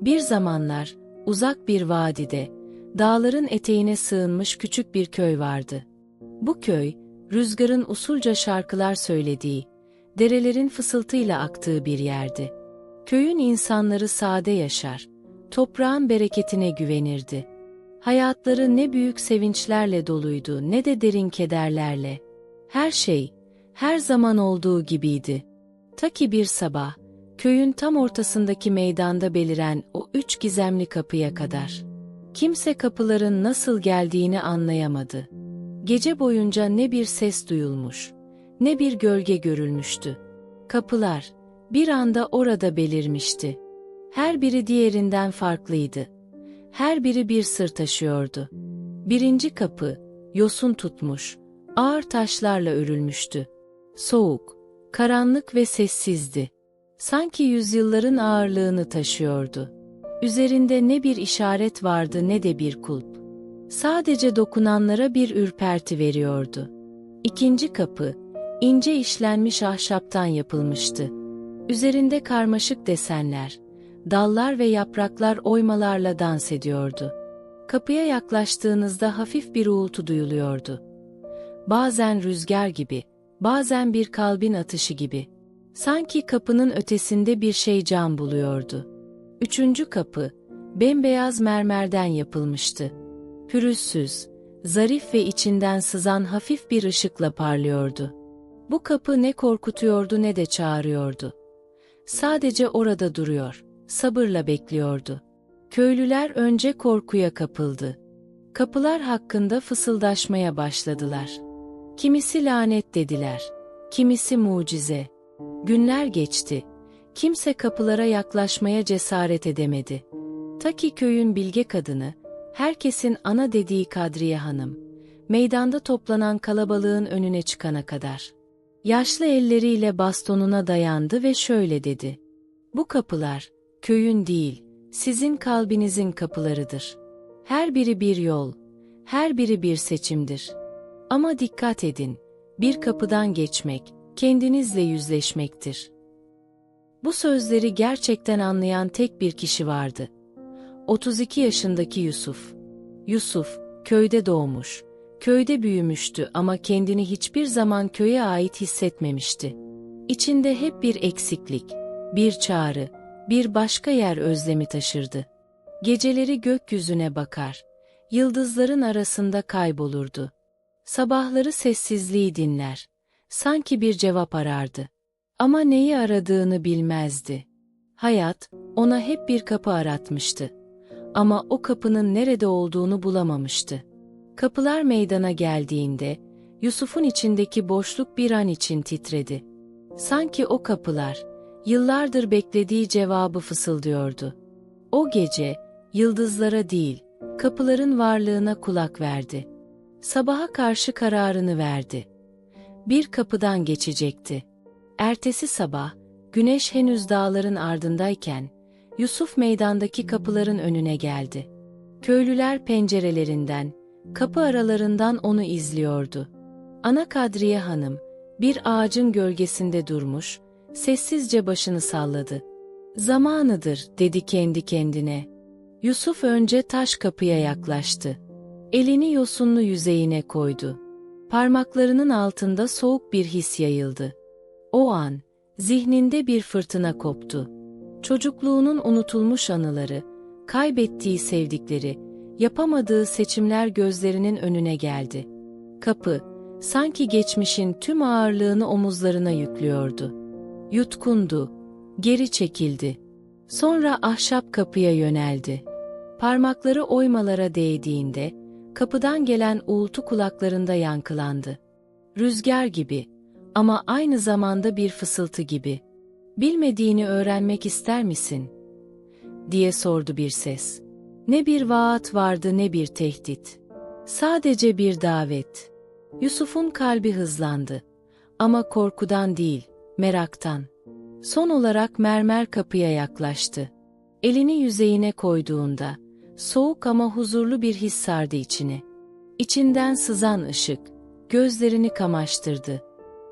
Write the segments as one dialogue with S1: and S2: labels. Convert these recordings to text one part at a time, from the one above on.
S1: Bir zamanlar, uzak bir vadide, dağların eteğine sığınmış küçük bir köy vardı. Bu köy, rüzgarın usulca şarkılar söylediği, derelerin fısıltıyla aktığı bir yerdi. Köyün insanları sade yaşar, toprağın bereketine güvenirdi. Hayatları ne büyük sevinçlerle doluydu ne de derin kederlerle. Her şey, her zaman olduğu gibiydi. Ta ki bir sabah, köyün tam ortasındaki meydanda beliren o üç gizemli kapıya kadar. Kimse kapıların nasıl geldiğini anlayamadı. Gece boyunca ne bir ses duyulmuş, ne bir gölge görülmüştü. Kapılar, bir anda orada belirmişti. Her biri diğerinden farklıydı. Her biri bir sır taşıyordu. Birinci kapı, yosun tutmuş, ağır taşlarla örülmüştü. Soğuk, karanlık ve sessizdi. Sanki yüzyılların ağırlığını taşıyordu. Üzerinde ne bir işaret vardı ne de bir kulp. Sadece dokunanlara bir ürperti veriyordu. İkinci kapı, ince işlenmiş ahşaptan yapılmıştı. Üzerinde karmaşık desenler, dallar ve yapraklar oymalarla dans ediyordu. Kapıya yaklaştığınızda hafif bir uğultu duyuluyordu. Bazen rüzgar gibi, bazen bir kalbin atışı gibi. Sanki kapının ötesinde bir şey can buluyordu. Üçüncü kapı, bembeyaz mermerden yapılmıştı. Pürüzsüz, zarif ve içinden sızan hafif bir ışıkla parlıyordu. Bu kapı ne korkutuyordu ne de çağırıyordu. Sadece orada duruyor, sabırla bekliyordu. Köylüler önce korkuya kapıldı. Kapılar hakkında fısıldaşmaya başladılar. Kimisi lanet dediler, kimisi mucize. Günler geçti. Kimse kapılara yaklaşmaya cesaret edemedi. Ta köyün bilge kadını, herkesin ana dediği Kadriye Hanım, meydanda toplanan kalabalığın önüne çıkana kadar. Yaşlı elleriyle bastonuna dayandı ve şöyle dedi. Bu kapılar, köyün değil, sizin kalbinizin kapılarıdır. Her biri bir yol, her biri bir seçimdir. Ama dikkat edin, bir kapıdan geçmek, kendinizle yüzleşmektir. Bu sözleri gerçekten anlayan tek bir kişi vardı. 32 yaşındaki Yusuf. Yusuf, köyde doğmuş, köyde büyümüştü ama kendini hiçbir zaman köye ait hissetmemişti. İçinde hep bir eksiklik, bir çağrı, bir başka yer özlemi taşırdı. Geceleri gökyüzüne bakar, yıldızların arasında kaybolurdu. Sabahları sessizliği dinler, sanki bir cevap arardı. Ama neyi aradığını bilmezdi. Hayat, ona hep bir kapı aratmıştı. Ama o kapının nerede olduğunu bulamamıştı. Kapılar meydana geldiğinde, Yusuf'un içindeki boşluk bir an için titredi. Sanki o kapılar, yıllardır beklediği cevabı fısıldıyordu. O gece, yıldızlara değil, kapıların varlığına kulak verdi. Sabaha karşı kararını verdi. Bir kapıdan geçecekti. Ertesi sabah, güneş henüz dağların ardındayken, Yusuf meydandaki kapıların önüne geldi. Köylüler pencerelerinden, kapı aralarından onu izliyordu. Ana Kadriye Hanım, bir ağacın gölgesinde durmuş, sessizce başını salladı. Zamanıdır, dedi kendi kendine. Yusuf önce taş kapıya yaklaştı. Elini yosunlu yüzeyine koydu. Parmaklarının altında soğuk bir his yayıldı. O an, zihninde bir fırtına koptu. Çocukluğunun unutulmuş anıları, kaybettiği sevdikleri, yapamadığı seçimler gözlerinin önüne geldi. Kapı, sanki geçmişin tüm ağırlığını omuzlarına yüklüyordu. Yutkundu, geri çekildi. Sonra ahşap kapıya yöneldi. Parmakları oymalara değdiğinde, kapıdan gelen uğultu kulaklarında yankılandı. Rüzgar gibi ama aynı zamanda bir fısıltı gibi. Bilmediğini öğrenmek ister misin? diye sordu bir ses. Ne bir vaat vardı ne bir tehdit. Sadece bir davet. Yusuf'un kalbi hızlandı. Ama korkudan değil, meraktan. Son olarak mermer kapıya yaklaştı. Elini yüzeyine koyduğunda, soğuk ama huzurlu bir his sardı içini. İçinden sızan ışık, gözlerini kamaştırdı.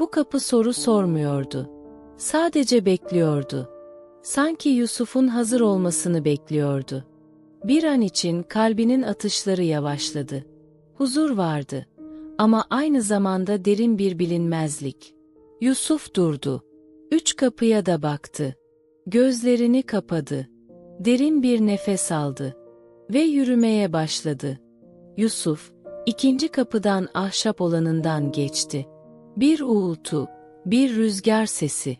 S1: Bu kapı soru sormuyordu. Sadece bekliyordu. Sanki Yusuf'un hazır olmasını bekliyordu. Bir an için kalbinin atışları yavaşladı. Huzur vardı. Ama aynı zamanda derin bir bilinmezlik. Yusuf durdu. Üç kapıya da baktı. Gözlerini kapadı. Derin bir nefes aldı. Ve yürümeye başladı. Yusuf, ikinci kapıdan ahşap olanından geçti. Bir uğultu, bir rüzgar sesi.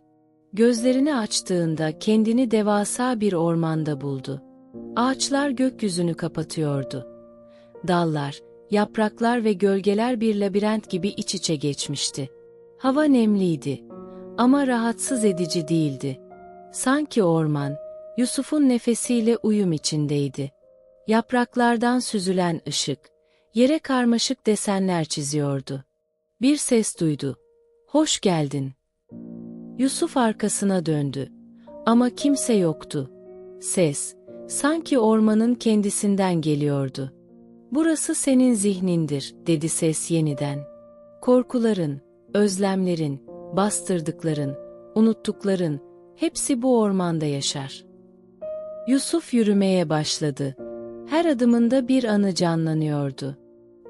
S1: Gözlerini açtığında kendini devasa bir ormanda buldu. Ağaçlar gökyüzünü kapatıyordu. Dallar, yapraklar ve gölgeler bir labirent gibi iç içe geçmişti. Hava nemliydi ama rahatsız edici değildi. Sanki orman, Yusuf'un nefesiyle uyum içindeydi. Yapraklardan süzülen ışık, yere karmaşık desenler çiziyordu. Bir ses duydu. Hoş geldin. Yusuf arkasına döndü. Ama kimse yoktu. Ses, sanki ormanın kendisinden geliyordu. Burası senin zihnindir, dedi ses yeniden. Korkuların, özlemlerin, bastırdıkların, unuttukların, hepsi bu ormanda yaşar. Yusuf yürümeye başladı. Her adımında bir anı canlanıyordu.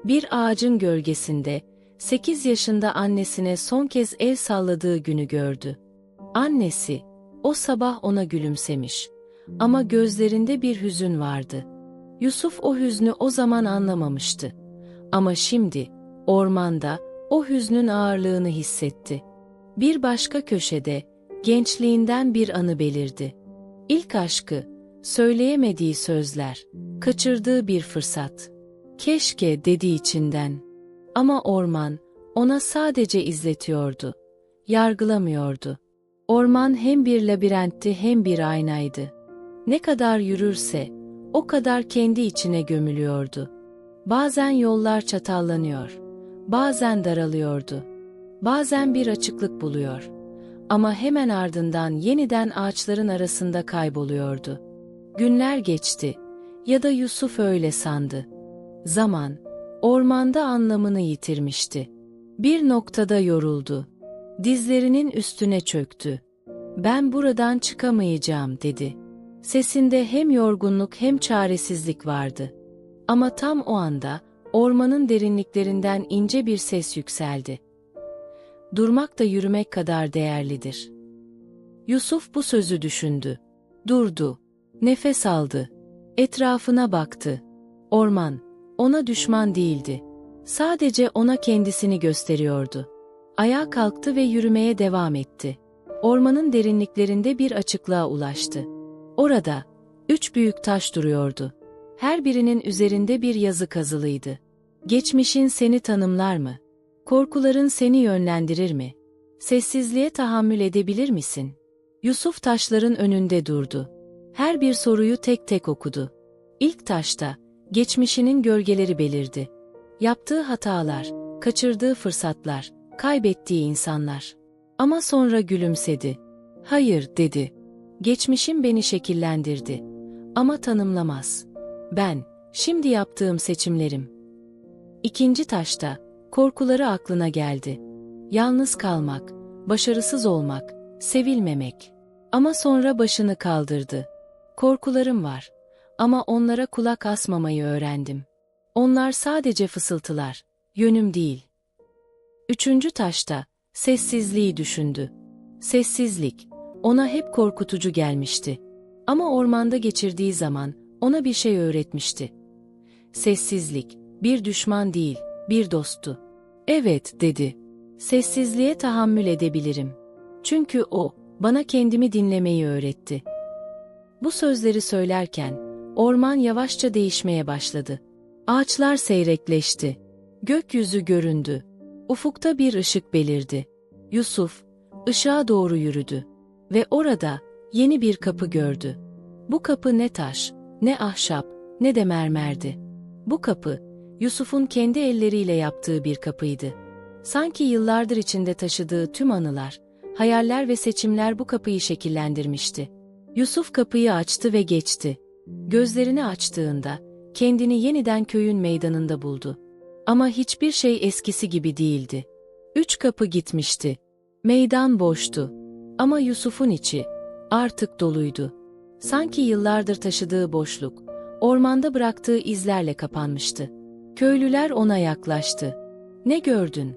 S1: Bir ağacın gölgesinde, sekiz yaşında annesine son kez el salladığı günü gördü. Annesi, o sabah ona gülümsemiş. Ama gözlerinde bir hüzün vardı. Yusuf o hüznü o zaman anlamamıştı. Ama şimdi, ormanda, o hüznün ağırlığını hissetti. Bir başka köşede, gençliğinden bir anı belirdi. İlk aşkı, söyleyemediği sözler, kaçırdığı bir fırsat. Keşke dedi içinden. Ama orman, ona sadece izletiyordu. Yargılamıyordu. Orman hem bir labirentti hem bir aynaydı. Ne kadar yürürse, o kadar kendi içine gömülüyordu. Bazen yollar çatallanıyor, bazen daralıyordu. Bazen bir açıklık buluyor. Ama hemen ardından yeniden ağaçların arasında kayboluyordu. Günler geçti ya da Yusuf öyle sandı. Zaman, ormanda anlamını yitirmişti. Bir noktada yoruldu. Dizlerinin üstüne çöktü. Ben buradan çıkamayacağım dedi. Sesinde hem yorgunluk hem çaresizlik vardı. Ama tam o anda ormanın derinliklerinden ince bir ses yükseldi. Durmak da yürümek kadar değerlidir. Yusuf bu sözü düşündü. Durdu. Nefes aldı. Etrafına baktı. Orman, ona düşman değildi. Sadece ona kendisini gösteriyordu. Ayağa kalktı ve yürümeye devam etti. Ormanın derinliklerinde bir açıklığa ulaştı. Orada, üç büyük taş duruyordu. Her birinin üzerinde bir yazı kazılıydı. Geçmişin seni tanımlar mı? Korkuların seni yönlendirir mi? Sessizliğe tahammül edebilir misin? Yusuf taşların önünde durdu. Her bir soruyu tek tek okudu. İlk taşta, geçmişinin gölgeleri belirdi. Yaptığı hatalar, kaçırdığı fırsatlar, kaybettiği insanlar. Ama sonra gülümsedi. Hayır, dedi. Geçmişim beni şekillendirdi. Ama tanımlamaz. Ben, şimdi yaptığım seçimlerim. İkinci taşta, korkuları aklına geldi. Yalnız kalmak, başarısız olmak, sevilmemek. Ama sonra başını kaldırdı. Korkularım var. Ama onlara kulak asmamayı öğrendim. Onlar sadece fısıltılar, yönüm değil. Üçüncü taşta, sessizliği düşündü. Sessizlik, ona hep korkutucu gelmişti. Ama ormanda geçirdiği zaman ona bir şey öğretmişti. Sessizlik, bir düşman değil, bir dosttu. Evet, dedi. Sessizliğe tahammül edebilirim. Çünkü o, bana kendimi dinlemeyi öğretti. Bu sözleri söylerken, orman yavaşça değişmeye başladı. Ağaçlar seyrekleşti. Gökyüzü göründü. Ufukta bir ışık belirdi. Yusuf, ışığa doğru yürüdü. Ve orada yeni bir kapı gördü. Bu kapı ne taş, ne ahşap, ne de mermerdi. Bu kapı, Yusuf'un kendi elleriyle yaptığı bir kapıydı. Sanki yıllardır içinde taşıdığı tüm anılar, hayaller ve seçimler bu kapıyı şekillendirmişti. Yusuf kapıyı açtı ve geçti. Gözlerini açtığında, kendini yeniden köyün meydanında buldu. Ama hiçbir şey eskisi gibi değildi. Üç kapı gitmişti. Meydan boştu. Ama Yusuf'un içi, artık doluydu. Sanki yıllardır taşıdığı boşluk, ormanda bıraktığı izlerle kapanmıştı. Köylüler ona yaklaştı. Ne gördün?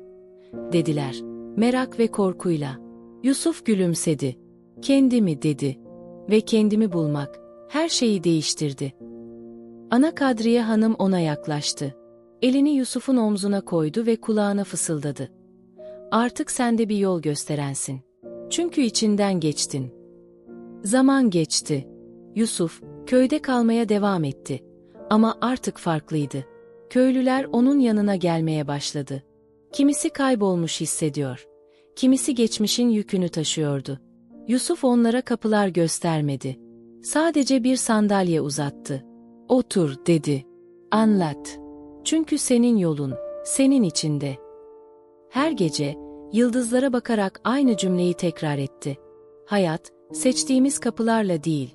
S1: dediler, merak ve korkuyla. Yusuf gülümsedi. Kendimi dedi. Ve kendimi bulmak, her şeyi değiştirdi. Ana Kadriye Hanım ona yaklaştı. Elini Yusuf'un omzuna koydu ve kulağına fısıldadı. Artık sen de bir yol gösterensin. Çünkü içinden geçtin. Zaman geçti. Yusuf, köyde kalmaya devam etti. Ama artık farklıydı. Köylüler onun yanına gelmeye başladı. Kimisi kaybolmuş hissediyor. Kimisi geçmişin yükünü taşıyordu. Yusuf onlara kapılar göstermedi. Sadece bir sandalye uzattı. Otur dedi. Anlat. Çünkü senin yolun, senin içinde. Her gece, yıldızlara bakarak aynı cümleyi tekrar etti. Hayat, seçtiğimiz kapılarla değil,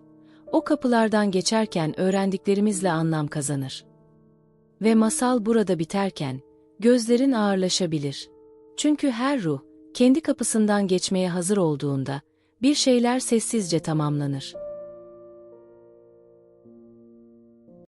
S1: o kapılardan geçerken öğrendiklerimizle anlam kazanır. Ve masal burada biterken, gözlerin ağırlaşabilir. Çünkü her ruh, kendi kapısından geçmeye hazır olduğunda, bir şeyler sessizce tamamlanır.